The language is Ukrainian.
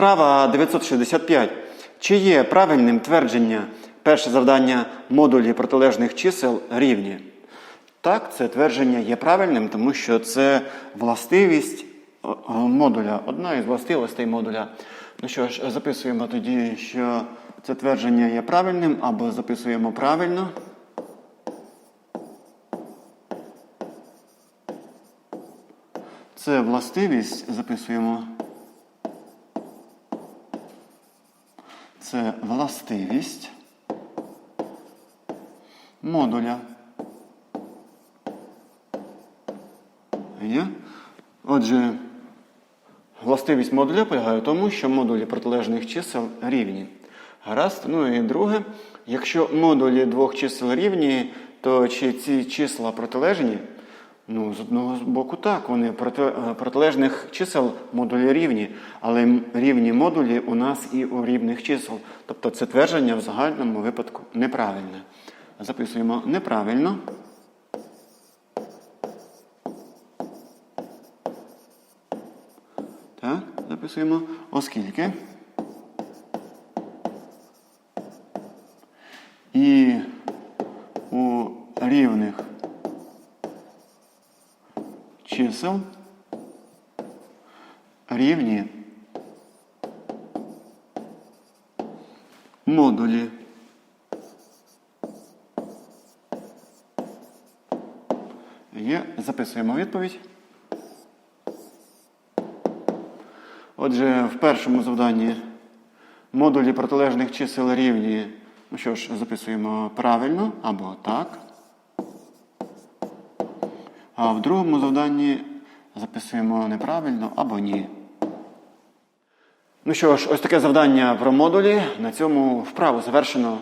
Вправа 965. Чи є правильним твердження перше завдання модулі протилежних чисел рівні? Так, це твердження є правильним, тому що це властивість модуля, одна із властивостей модуля. Ну що ж, записуємо тоді, що це твердження є правильним, або записуємо правильно. Це властивість, записуємо. Це властивість модуля. Є? Отже, властивість модуля полягає в тому, що модулі протилежних чисел рівні. Гаразд. Ну і друге, якщо модулі двох чисел рівні, то чи ці числа протилежні? Ну, з одного боку, так, вони проти, е, протилежних чисел модулі рівні, але рівні модулі у нас і у рівних чисел. Тобто це твердження в загальному випадку неправильне. Записуємо неправильно. Так, записуємо, оскільки. І у рівних чисел рівні модулі. Є, записуємо відповідь. Отже, в першому завданні модулі протилежних чисел рівні. Ну що ж, записуємо правильно або так. А в другому завданні записуємо неправильно або ні. Ну що ж, ось таке завдання про модулі. На цьому вправу завершено.